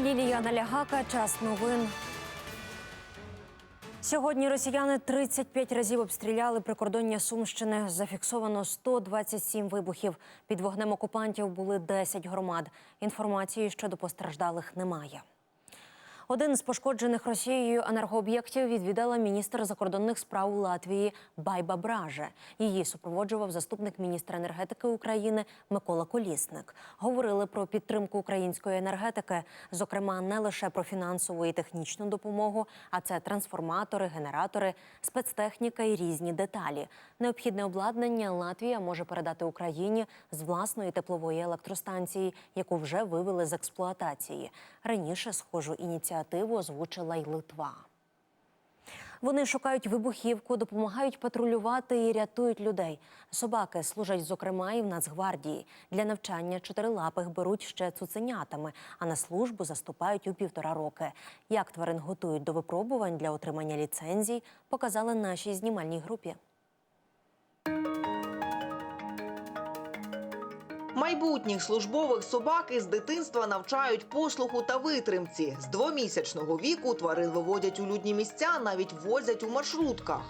мені Ліяна Лягака. Час новин. Сьогодні росіяни 35 разів обстріляли прикордоння Сумщини. Зафіксовано 127 вибухів. Під вогнем окупантів були 10 громад. Інформації щодо постраждалих немає. Один з пошкоджених Росією енергооб'єктів відвідала міністр закордонних справ Латвії Байба Браже. Її супроводжував заступник міністра енергетики України Микола Колісник. Говорили про підтримку української енергетики, зокрема не лише про фінансову і технічну допомогу, а це трансформатори, генератори, спецтехніка і різні деталі. Необхідне обладнання Латвія може передати Україні з власної теплової електростанції, яку вже вивели з експлуатації. Раніше схожу ініціативу озвучила й Литва. Вони шукають вибухівку, допомагають патрулювати і рятують людей. Собаки служать, зокрема, і в Нацгвардії. Для навчання чотирилапих беруть ще цуценятами, а на службу заступають у півтора роки. Як тварин готують до випробувань для отримання ліцензій, показали нашій знімальній групі. Майбутніх службових собак із дитинства навчають послуху та витримці. З двомісячного віку тварин виводять у людні місця, навіть возять у маршрутках.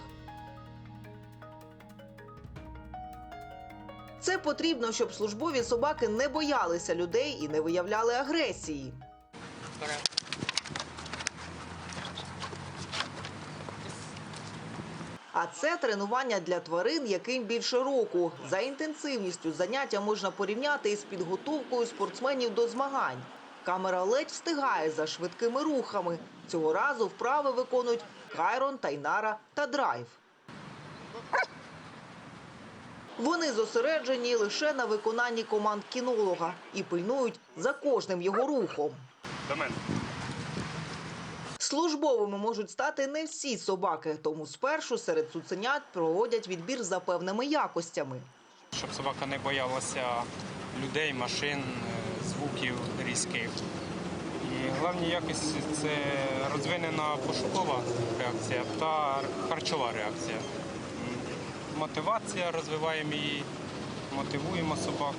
Це потрібно, щоб службові собаки не боялися людей і не виявляли агресії. А це тренування для тварин, яким більше року. За інтенсивністю заняття можна порівняти із підготовкою спортсменів до змагань. Камера ледь встигає за швидкими рухами. Цього разу вправи виконують Кайрон, Тайнара та Драйв. Вони зосереджені лише на виконанні команд кінолога і пильнують за кожним його рухом. До мене. Службовими можуть стати не всі собаки, тому спершу серед цуценят проводять відбір за певними якостями. Щоб собака не боялася людей, машин, е, звуків різких. І головні якості це розвинена пошукова реакція та харчова реакція. Мотивація розвиваємо її, мотивуємо собак.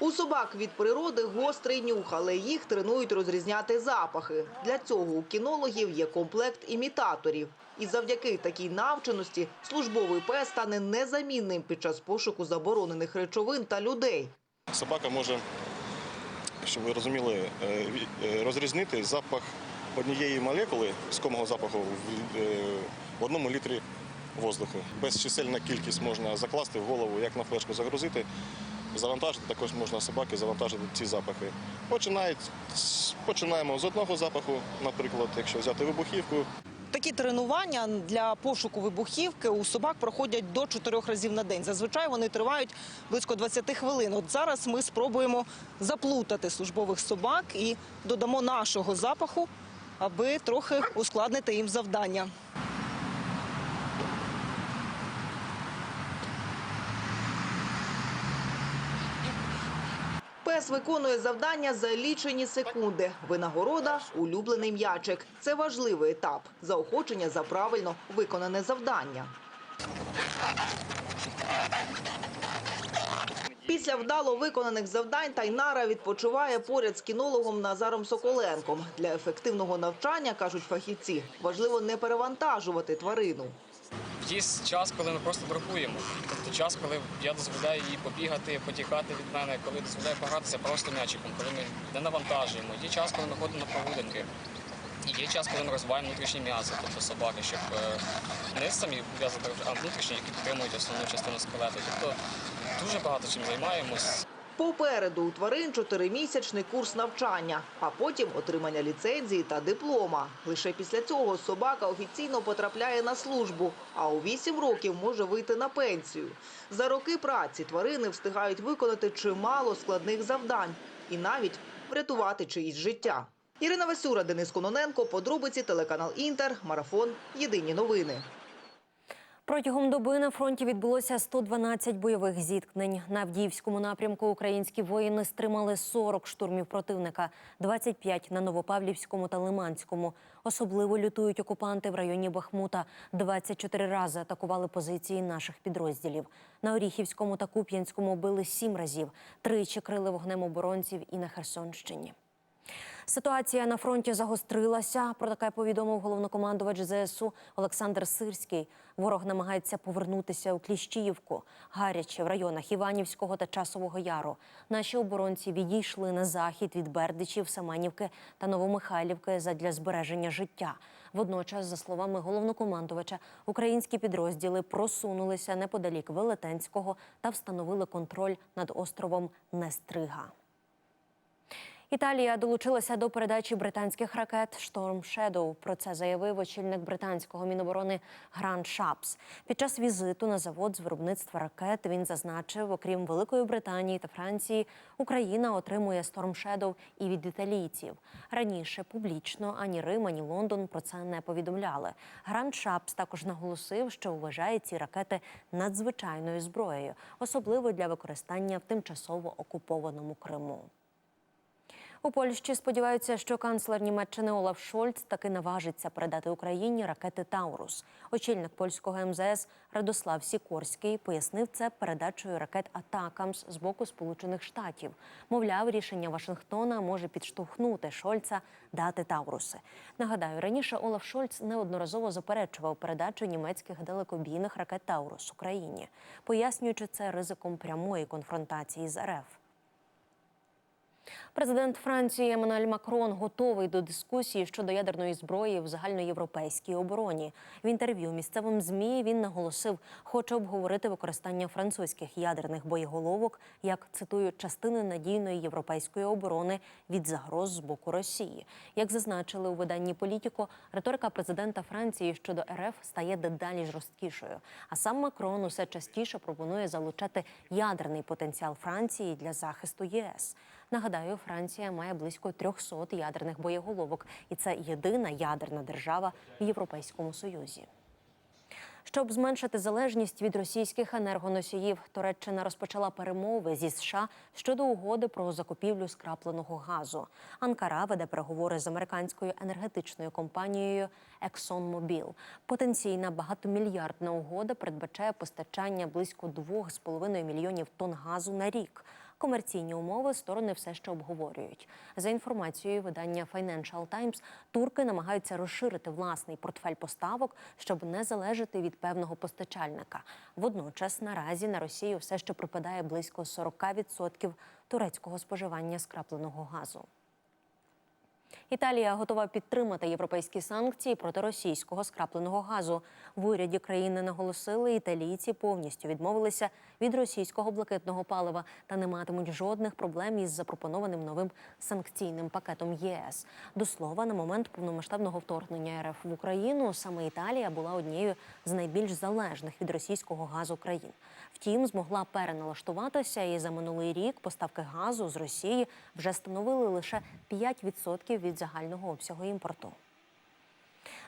У собак від природи гострий нюх, але їх тренують розрізняти запахи. Для цього у кінологів є комплект імітаторів. І завдяки такій навченості службовий пес стане незамінним під час пошуку заборонених речовин та людей. Собака може, щоб ви розуміли, е, е, розрізнити запах однієї молекули скомого запаху е, в одному літрі воздуху. Безчисельна кількість можна закласти в голову, як на флешку загрузити. Завантажити також можна собаки, завантажити ці запахи. Починають, починаємо з одного запаху, наприклад, якщо взяти вибухівку, Такі тренування для пошуку вибухівки у собак проходять до чотирьох разів на день. Зазвичай вони тривають близько 20 хвилин. От зараз ми спробуємо заплутати службових собак і додамо нашого запаху, аби трохи ускладнити їм завдання. Пес виконує завдання за лічені секунди. Винагорода – улюблений м'ячик. Це важливий етап – заохочення за правильно виконане завдання. Після вдало виконаних завдань Тайнара відпочиває поряд з кінологом Назаром Соколенком. Для ефективного навчання, кажуть фахівці, важливо не перевантажувати тварину. Є час, коли ми просто бракуємо. Тобто час, коли я дозволяю їй побігати, потікати від мене, коли дозволяю погратися просто м'ячиком, коли ми не навантажуємо. Є час, коли ми ходимо на прогулянки. І є час, коли ми розвиваємо внутрішні м'ясо, тобто собаки, щоб е, не самі м'ясо, а внутрішні, які підтримують основну частину скелету. Тобто дуже багато чим займаємось. Попереду у тварин чотиримісячний курс навчання, а потім отримання ліцензії та диплома. Лише після цього собака офіційно потрапляє на службу, а у вісім років може вийти на пенсію. За роки праці тварини встигають виконати чимало складних завдань і навіть врятувати чиїсь життя. Ірина Васюра, Денис Кононенко, подробиці телеканал Інтер, марафон. Єдині новини. Протягом доби на фронті відбулося 112 бойових зіткнень. На Авдіївському напрямку українські воїни стримали 40 штурмів противника, 25 на Новопавлівському та Лиманському. Особливо лютують окупанти в районі Бахмута. 24 рази атакували позиції наших підрозділів. На Оріхівському та Куп'янському били 7 разів. Тричі крили вогнем оборонців і на Херсонщині. Ситуація на фронті загострилася. Про таке повідомив головнокомандувач ЗСУ Олександр Сирський. Ворог намагається повернутися у Кліщіївку, гаряче в районах Іванівського та Часового Яру. Наші оборонці відійшли на захід від Бердичів, Семенівки та Новомихайлівки задля збереження життя. Водночас, за словами головнокомандувача, українські підрозділи просунулися неподалік Велетенського та встановили контроль над островом Нестрига. Італія долучилася до передачі британських ракет Storm Shadow. Про це заявив очільник британського міноборони Гранд Шапс. Під час візиту на завод з виробництва ракет він зазначив, окрім Великої Британії та Франції, Україна отримує Storm Shadow і від італійців. Раніше публічно ані Рим, ані Лондон про це не повідомляли. Гранд Шапс також наголосив, що вважає ці ракети надзвичайною зброєю, особливо для використання в тимчасово окупованому Криму. У Польщі сподіваються, що канцлер Німеччини Олаф Шольц таки наважиться передати Україні ракети Таурус. Очільник польського МЗС Радослав Сікорський пояснив це передачею ракет Атакамс з боку Сполучених Штатів. Мовляв, рішення Вашингтона може підштовхнути Шольца дати Тауруси. Нагадаю, раніше Олаф Шольц неодноразово заперечував передачу німецьких далекобійних ракет Таурус Україні, пояснюючи це ризиком прямої конфронтації з РФ. Президент Франції Еммануель Макрон готовий до дискусії щодо ядерної зброї в загальноєвропейській обороні. В інтерв'ю місцевим змі він наголосив, хоче обговорити використання французьких ядерних боєголовок як цитую частини надійної європейської оборони від загроз з боку Росії. Як зазначили у виданні Політіко, риторика президента Франції щодо РФ стає дедалі жорсткішою. А сам Макрон усе частіше пропонує залучати ядерний потенціал Франції для захисту ЄС. Нагадаю, Франція має близько 300 ядерних боєголовок, і це єдина ядерна держава в Європейському Союзі. Щоб зменшити залежність від російських енергоносіїв, Туреччина розпочала перемови зі США щодо угоди про закупівлю скрапленого газу. Анкара веде переговори з американською енергетичною компанією ExxonMobil. Потенційна багатомільярдна угода передбачає постачання близько 2,5 мільйонів тонн газу на рік. Комерційні умови сторони все ще обговорюють. За інформацією видання Financial Times, турки намагаються розширити власний портфель поставок, щоб не залежати від певного постачальника. Водночас наразі на Росію все ще припадає близько 40% турецького споживання скрапленого газу. Італія готова підтримати європейські санкції проти російського скрапленого газу. В уряді країни наголосили, італійці повністю відмовилися від російського блакитного палива та не матимуть жодних проблем із запропонованим новим санкційним пакетом ЄС. До слова, на момент повномасштабного вторгнення РФ в Україну саме Італія була однією з найбільш залежних від російського газу країн. Втім, змогла переналаштуватися, і за минулий рік поставки газу з Росії вже становили лише 5% від загального обсягу імпорту.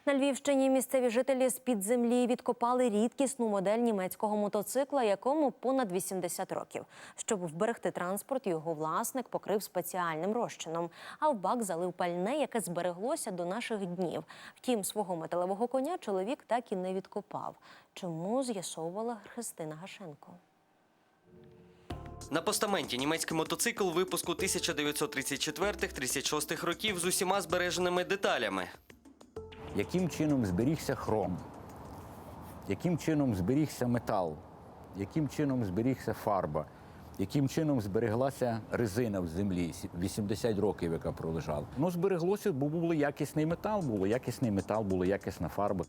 На Львівщині місцеві жителі з-під землі відкопали рідкісну модель німецького мотоцикла, якому понад 80 років. Щоб вберегти транспорт, його власник покрив спеціальним розчином, а в бак залив пальне, яке збереглося до наших днів. Втім, свого металевого коня чоловік так і не відкопав. Чому з'ясовувала Христина Гашенко? На постаменті німецький мотоцикл випуску 1934-36 років з усіма збереженими деталями. яким чином зберігся хром, яким чином зберігся метал, яким чином зберігся фарба, яким чином збереглася резина в землі, 80 років, яка пролежала. Ну, збереглося, бо був якісний метал, було якісний метал, була якісна фарба.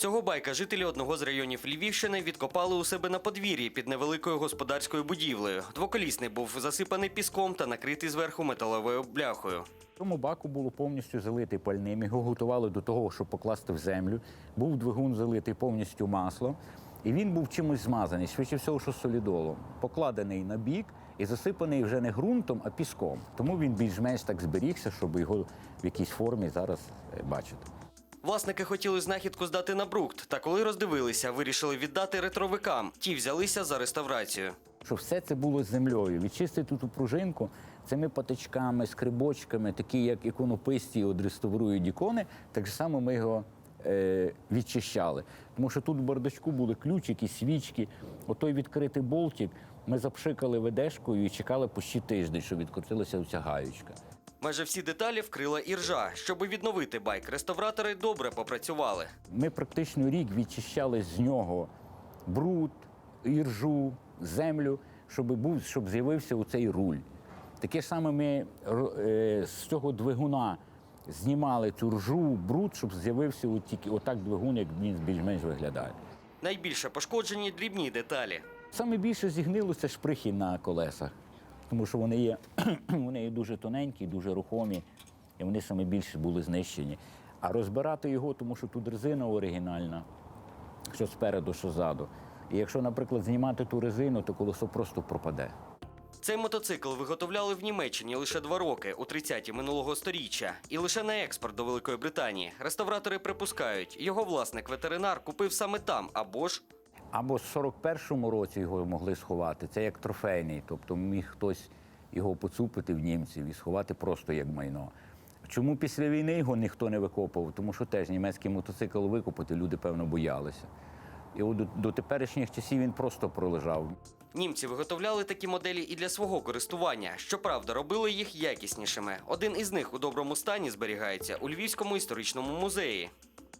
Цього байка жителі одного з районів Львівщини відкопали у себе на подвір'ї під невеликою господарською будівлею. Двоколісний був засипаний піском та накритий зверху металевою бляхою. В Тому баку було повністю залитий пальним. Його готували до того, щоб покласти в землю. Був двигун залитий повністю маслом, і він був чимось змазаний, швидше всього, що солідолом, покладений на бік і засипаний вже не ґрунтом, а піском. Тому він більш-менш так зберігся, щоб його в якійсь формі зараз е, бачити. Власники хотіли знахідку здати на брукт, та коли роздивилися, вирішили віддати ретровикам. Ті взялися за реставрацію. Щоб все це було землею. Відчистити ту пружинку цими патичками, скрибочками, такі як іконописці от реставрують ікони, так само ми його е, відчищали. Тому що тут в бардачку були ключики, свічки. Отой відкритий болтик ми запшикали ведешкою і чекали почти тиждень, щоб відкрутилася ця гаючка. Майже всі деталі вкрила іржа. Щоби відновити байк, реставратори добре попрацювали. Ми практично рік відчищали з нього бруд, іржу, землю, щоб був, щоб з'явився оцей руль. Таке ж саме ми е, з цього двигуна знімали цю ржу, бруд, щоб з'явився отак двигун, як він більш-менш виглядає. Найбільше пошкоджені дрібні деталі. Саме більше зігнилося шприхи на колесах, тому що вони є, вони є дуже тоненькі, дуже рухомі, і вони саме більше були знищені. А розбирати його, тому що тут резина оригінальна, що спереду, що ззаду. І якщо, наприклад, знімати ту резину, то колесо просто пропаде. Цей мотоцикл виготовляли в Німеччині лише два роки у 30-ті минулого сторіччя, і лише на експорт до Великої Британії. Реставратори припускають, його власник ветеринар купив саме там або ж Або в 41-му році його могли сховати, це як трофейний, тобто міг хтось його поцупити в німців і сховати просто як майно. Чому після війни його ніхто не викопував? Тому що теж німецький мотоцикл викопати люди, певно, боялися. І от до, до теперішніх часів він просто пролежав. Німці виготовляли такі моделі і для свого користування. Щоправда, робили їх якіснішими. Один із них у доброму стані зберігається у Львівському історичному музеї.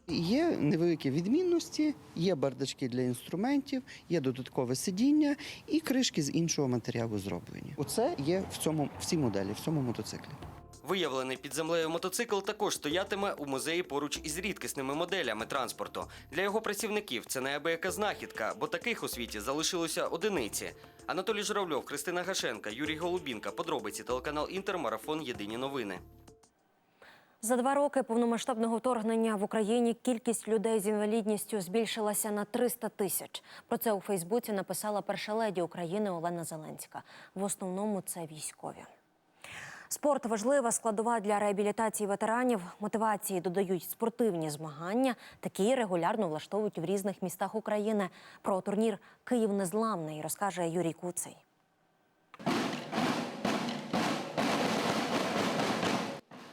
Є невеликі відмінності, є бардачки для інструментів, є додаткове сидіння і кришки з іншого матеріалу зроблені. Оце є в цьому в цій моделі, в цьому мотоциклі. Виявлений під землею мотоцикл також стоятиме у музеї поруч із рідкісними моделями транспорту. Для його працівників це неабияка знахідка, бо таких у світі залишилося одиниці. Анатолій Журавльов, Христина Гашенка, Юрій Голубінка. Подробиці телеканал Інтер. Марафон. Єдині новини. За два роки повномасштабного вторгнення в Україні кількість людей з інвалідністю збільшилася на 300 тисяч. Про це у Фейсбуці написала перша леді України Олена Зеленська. В основному це військові. Спорт важлива складова для реабілітації ветеранів. Мотивації додають спортивні змагання. Такі регулярно влаштовують в різних містах України. Про турнір Київ незламний розкаже Юрій Куций.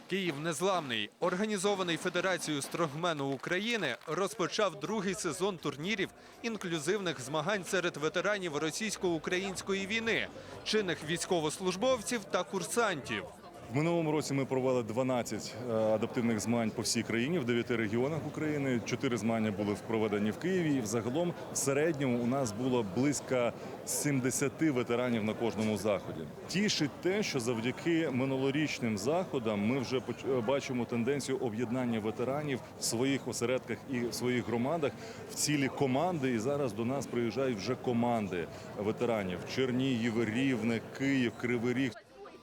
Київ незламний, організований Федерацією строгмену України, розпочав другий сезон турнірів інклюзивних змагань серед ветеранів російсько-української війни, чинних військовослужбовців та курсантів. В минулому році ми провели 12 е, адаптивних змагань по всій країні в 9 регіонах України. Чотири змагання були проведені в Києві. І взагалом в середньому у нас було близько 70 ветеранів на кожному заході. Тішить те, що завдяки минулорічним заходам ми вже е, бачимо тенденцію об'єднання ветеранів в своїх осередках і в своїх громадах в цілі команди. І зараз до нас приїжджають вже команди ветеранів: Чернігів, Рівне, Київ, Кривий Ріг.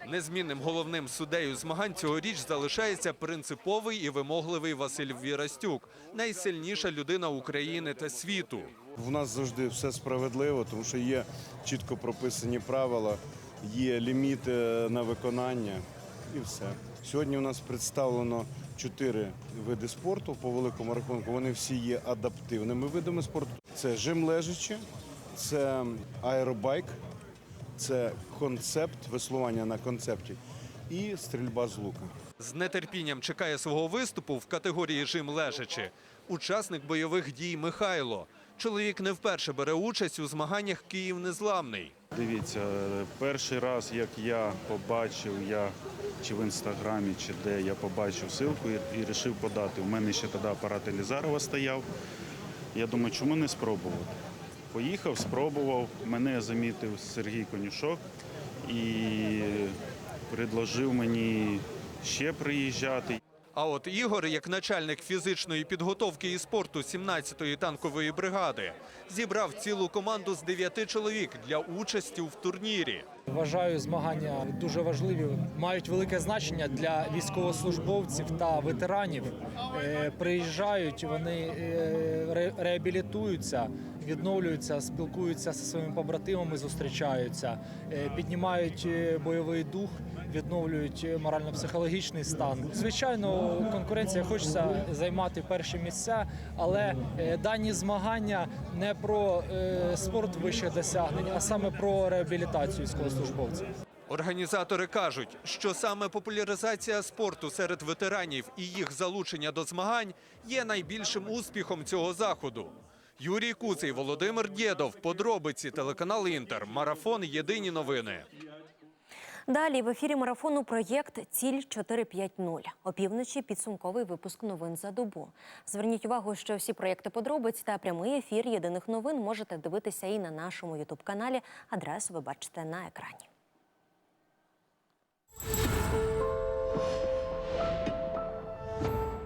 Незмінним головним суддею змагань цьогоріч залишається принциповий і вимогливий Василь Вірастюк, найсильніша людина України та світу. В нас завжди все справедливо, тому що є чітко прописані правила, є ліміти на виконання і все. Сьогодні у нас представлено чотири види спорту по великому рахунку. Вони всі є адаптивними видами спорту. Це жим лежачи, це аеробайк, це концепт, веслування на концепті і стрільба з лука. З нетерпінням чекає свого виступу в категорії жим лежачи. Учасник бойових дій Михайло. Чоловік не вперше бере участь у змаганнях Київ незламний. Дивіться, перший раз, як я побачив, я чи в інстаграмі, чи де я побачив ссылку і, і вирішив подати. У мене ще тоді апарат Елізарова стояв. Я думаю, чому не спробувати? Поїхав, спробував. Мене замітив Сергій Конюшок і предложив мені ще приїжджати. А от Ігор, як начальник фізичної підготовки і спорту 17-ї танкової бригади, зібрав цілу команду з 9 чоловік для участі в турнірі. Вважаю, змагання дуже важливі, мають велике значення для військовослужбовців та ветеранів. Е, Приїжджають, вони е, реабілітуються, відновлюються, спілкуються зі своїми побратимами, зустрічаються, е, піднімають бойовий дух, відновлюють морально-психологічний стан. Звичайно, конкуренція хочеться займати перші місця, але дані змагання не про спорт вищих досягнень, а саме про реабілітацію військовослужбовців. Організатори кажуть, що саме популяризація спорту серед ветеранів і їх залучення до змагань є найбільшим успіхом цього заходу. Юрій Куций, Володимир Дєдов, подробиці телеканал Інтер, марафон. Єдині новини. Далі в ефірі марафону проєкт Ціль 4.5.0». Опівночі підсумковий випуск новин за добу. Зверніть увагу, що всі проєкти подробиць та прямий ефір єдиних новин можете дивитися і на нашому ютуб-каналі. Адресу ви бачите на екрані.